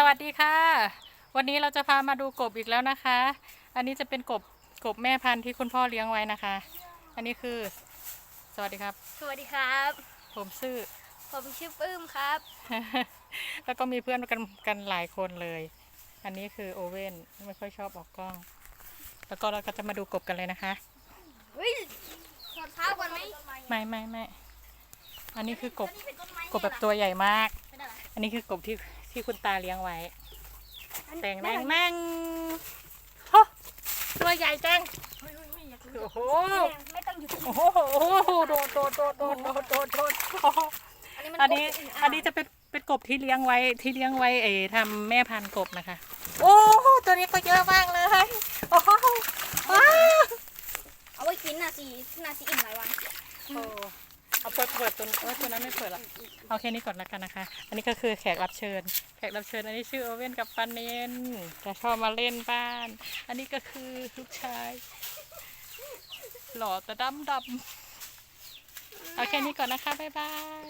สวัสดีค่ะ วันนี้เราจะพามาดูกบอีกแล้วนะคะ อันนี้จะเป็นกบกบแม่พันธุ์ที่คุณพ่อเลี้ยงไว้นะคะ อันนี้คือ สวัสดีครับ สวัสดีครับ ผมชื่อ ผมชื่อปื้มครับ แล้วก็มีเพื่อนกันกันหลายคนเลย อันนี้คือโอเว่นไม่ค่อยชอบออกกล้อง แล้วก็เราก็จะมาดูกบกันเลยนะคะเฮ้ยถอดเท้าก่อนไหมไม่ไม่ไม่อันนี้คือกบกบแบบตัวใหญ่มาก อันนี้คือกบที่ ที่คุณตาเลี้ยงไว้ แต่งแมงแมงโอ้ตัวใหญ่จังโอ้โหไม่ต้องอยู่โอ้โหโอ้โหโดดโดดโดดโดดโดดโดดโดดโอ้โหอันนี้อันนี้จะเป็นเป็นกบที่เลี้ยงไว้ที่เลี้ยงไว้เออทำแม่พันธุ์กบนะคะ โอ้โหตัวนี้ก็เยอะมากเลยโอ้โหว้าวเอาไว้กินน่ะสิน่าสิอิ่มหลายวันโอ้ เปิดเปิดตัวเออตัวนั้นไม่เปิดหรอกเอาแค่นี้ก่อนละกันนะคะ อันนี้ก็คือแขกรับเชิญ แขกรับเชิญ อันนี้ชื่อโอเว่นกับปันเนนจะชอบมาเล่นบ้าน อันนี้ก็คือลูกชาย หล่อแต่ดำดำเอาแค่นี้ก่อนนะคะ บ๊ายบาย